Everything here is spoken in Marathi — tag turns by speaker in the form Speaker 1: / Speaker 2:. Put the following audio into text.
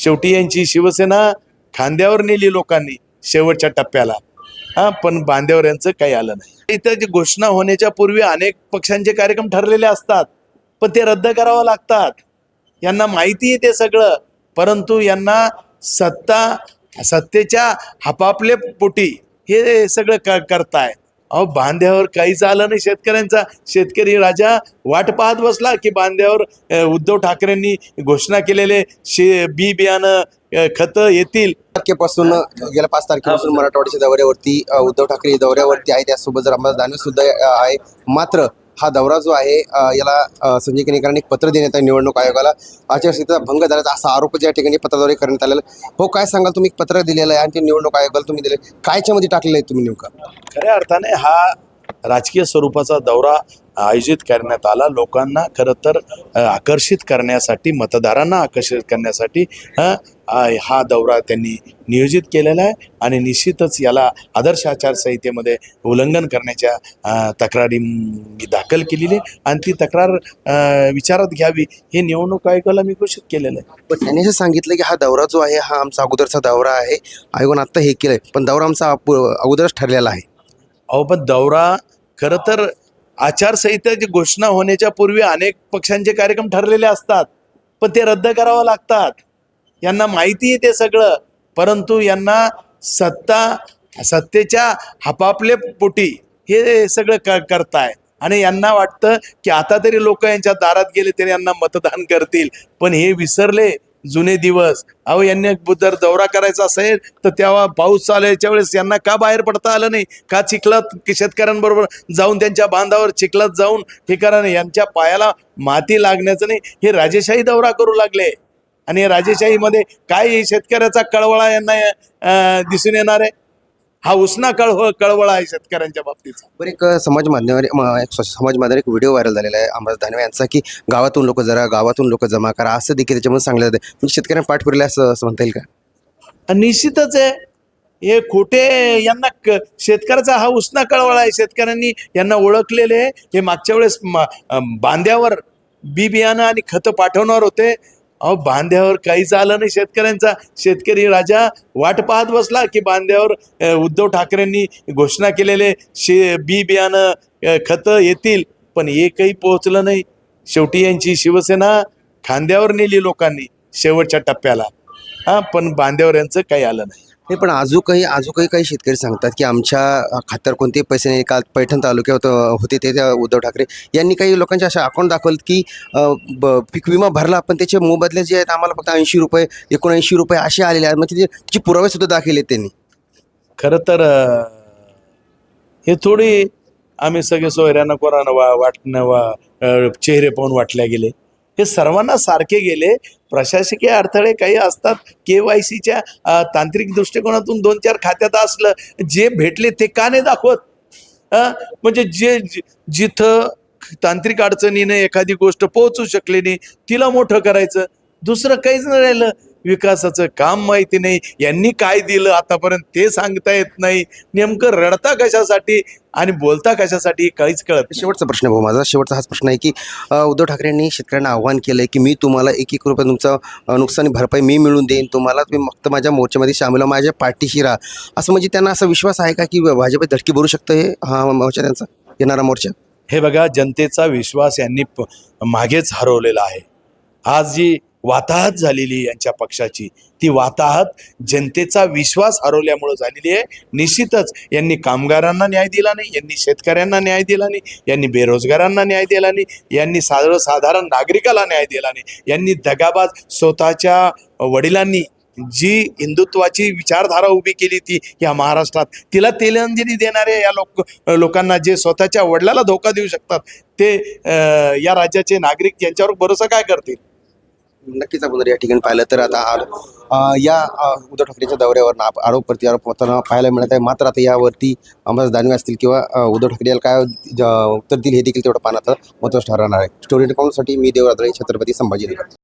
Speaker 1: शेवटी यांची शिवसेना खांद्यावर नेली लोकांनी शेवटच्या टप्प्याला. हा पण बांध्यावर यांचं काही आलं नाही. इथं जी घोषणा होण्याच्या पूर्वी अनेक पक्षांचे कार्यक्रम ठरलेले असतात पण ते रद्द करावं लागतात. यांना माहिती आहे ते सगळं परंतु यांना सत्ता सत्तेच्या हपापले पोटी हे सगळं क करताय. अहो बांध्यावर काहीच आलं नाही. शेतकऱ्यांचा शेतकरी राजा वाट पाहत बसला की बांध्यावर उद्धव ठाकरेंनी घोषणा केलेले शे बी बियाणं खतं येतील.
Speaker 2: तारखेपासून गेल्या पाच तारखेपासून मराठवाड्याच्या दौऱ्यावरती उद्धव ठाकरे दौऱ्यावरती आहे त्यासोबत जर अंबादास दानवे सुद्धा आहे. मात्र हा दौरा जो आहे याला संजय केनेकरांनी एक पत्र देण्यात आहे निवडणूक आयोगाला. आचारसंहिता भंग झाल्याचा असा आरोप ज्या ठिकाणी पत्राद्वारे करण्यात आलेला आहे. हो काय सांगाल तुम्ही? एक पत्र दिलेलं आहे आणि ते निवडणूक आयोगाला तुम्ही दिले कायच्यामध्ये टाकलेलं आहे तुम्ही नेमका?
Speaker 1: खऱ्या अर्थाने हा राजकीय स्वरूपाचा दौरा आयोजित करण्यात आला. लोकांना खरं तर आकर्षित करण्यासाठी मतदारांना आकर्षित करण्यासाठी हा दौरा त्यांनी नियोजित केलेला आहे आणि निश्चितच याला आदर्श आचारसंहितेमध्ये उल्लंघन करण्याच्या तक्रारी दाखल केलेली आहे आणि ती तक्रार विचारात घ्यावी हे निवडणूक आयोगाला मी घोषित केलेलं आहे.
Speaker 2: पण त्यांनी असं सांगितलं की हा दौरा जो आहे हा आमचा अगोदरचा दौरा आहे. आयोगानं आत्ता हे केलं आहे पण दौरा आमचा अप- अगोदरच ठरलेला आहे.
Speaker 1: अहो पण दौरा खरं तर आचारसंहिताची घोषणा होण्याच्या पूर्वी अनेक पक्षांचे कार्यक्रम ठरलेले असतात पण ते रद्द करावं लागतात. यांना माहिती आहे ते सगळं परंतु यांना सत्ता सत्तेच्या हपापले पोटी हे सगळं क करताय. आणि यांना वाटतं की आता तरी लोक यांच्या दारात गेले तरी यांना मतदान करतील. पण हे विसरले जुने दिवस. अहो यांनी जर दौरा करायचा असेल तर तेव्हा पाऊस चालायच्या वेळेस यांना का बाहेर पडता आलं नाही? का चिखलात की शेतकऱ्यांबरोबर जाऊन त्यांच्या बांधावर चिखलात जाऊन हे करा नाही यांच्या पायाला माती लागण्याचं नाही? हे राजेशाही दौरा करू लागले. आणि राजेशाहीमध्ये काय शेतकऱ्याचा कळवळा यांना दिसून येणार आहे? हा उसना कळवळ कळवळा आहे शेतकऱ्यांच्या बाबतीचा
Speaker 2: बरं एक समाज माध्यमावर म- एक समाज माध्यमावर एक व्हिडिओ व्हायरल झालेला आहे अंबादास दानवे यांचा की गावातून लोक जरा गावातून लोक जमा करा असं देखील त्याच्यामध्ये सांगलं जाते म्हणजे शेतकऱ्यांना पाठ फिरले असं असं म्हणता येईल का?
Speaker 1: आणि निश्चितच आहे. हे खोटे यांना क शेतकऱ्याचा हा उसना कळवळा आहे. शेतकऱ्यांनी यांना ओळखलेले आहे. हे मागच्या वेळेस म- अं, बांध्यावर बी बियाणं आणि खतं पाठवणार होते. अहो बांध्यावर काहीच आलं नाही. शेतकऱ्यांचा शेतकरी राजा वाट पाहत बसला की बांध्यावर उद्धव ठाकरेंनी घोषणा केलेले शे बी बियाणं खतं येतील पण एकही पोहोचलं नाही. शेवटी यांची शिवसेना खांद्यावर नेली लोकांनी शेवटच्या टप्प्याला. हा पण बांध्यावर यांचं काही आलं नाही.
Speaker 2: नाही पण अजूनही अजूनही काही शेतकरी सांगतात की आमच्या खात्यावर कोणतेही पैसे नाही. काल पैठण तालुक्यात होते ते त्या उद्धव ठाकरे. यांनी काही लोकांचे असे अकाउंट दाखवलं की ब- पीक विमा भरला पण त्याचे मोबदले जे आहेत आम्हाला फक्त ऐंशी रुपये एकोणऐंशी रुपये असे आलेले आहेत. म्हणजे त्याचे पुरावे सुद्धा दाखवले त्यांनी.
Speaker 1: खरं तर हे थोडी आम्ही सगळे सोयऱ्यानं कोरानं वा वाटणं वा चेहरे पाहून वाटल्या गेले. हे सर्वांना सारखे गेले. प्रशासकीय अडथळे काही असतात के वाय सीच्या तांत्रिक दृष्टिकोनातून दोन चार खात्यात असलं जे भेटले ते का नाही दाखवत? म्हणजे जे जि- जिथं तांत्रिक अडचणीने एखादी गोष्ट पोहोचू शकली नाही तिला मोठं करायचं. दुसरं काहीच नाही राहिलं. विकासाचं काम माहिती नाही. यांनी काय दिलं आतापर्यंत ते सांगता येत नाही. नेमकं रडता कशासाठी आणि बोलता कशासाठी काहीच कळत.
Speaker 2: शेवटचा प्रश्न भाऊ माझा. शेवटचा हाच प्रश्न आहे की उद्धव ठाकरेंनी शेतकऱ्यांना आव्हान केलं आहे की मी तुम्हाला एक एक रुपये तुमचं नुकसानी भरपाई मी मिळून देईन. तुम्हाला तुम्ही फक्त माझ्या मोर्चामध्ये सामील माझ्या पाठीशी राहा. असं म्हणजे त्यांना असा विश्वास आहे का की भाजप धडकी भरू शकतं हे? हा मोर्चा त्यांचा येणारा मोर्चा.
Speaker 1: हे बघा जनतेचा विश्वास यांनी मागेच हरवलेला आहे. आज जी वाताहत झालेली यांच्या पक्षाची. ती वाताहत जनतेचा विश्वास हरवल्यामुळं झालेली आहे. निश्चितच यांनी कामगारांना न्याय दिला नाही यांनी शेतकऱ्यांना न्याय दिला नाही यांनी बेरोजगारांना न्याय दिला नाही यांनी सर्वसाधारण नागरिकाला न्याय दिला नाही. यांनी दगाबाज स्वतःच्या वडिलांनी जी हिंदुत्वाची विचारधारा उभी केली ती या महाराष्ट्रात तिला तिलांजली देणारे या लोक लोकांना जे स्वतःच्या वडिलाला धोका देऊ शकतात ते या राज्याचे नागरिक यांच्यावर भरोसा काय करतील?
Speaker 2: नक्कीच आपण जर या ठिकाणी पाहिलं तर आता आर या उद्धव ठाकरेच्या दौऱ्यावर आरोप प्रति आरोप होताना पाहायला मिळत आहे. मात्र आता यावरती अंबादास दानवे असतील किंवा उद्धव ठाकरे याला काय उत्तर देईल हे देखील तेवढं पाहण्यात महत्त्वाचं ठरणार आहे. स्टोरी साठी मी देवरात्र छत्रपती संभाजीनगर.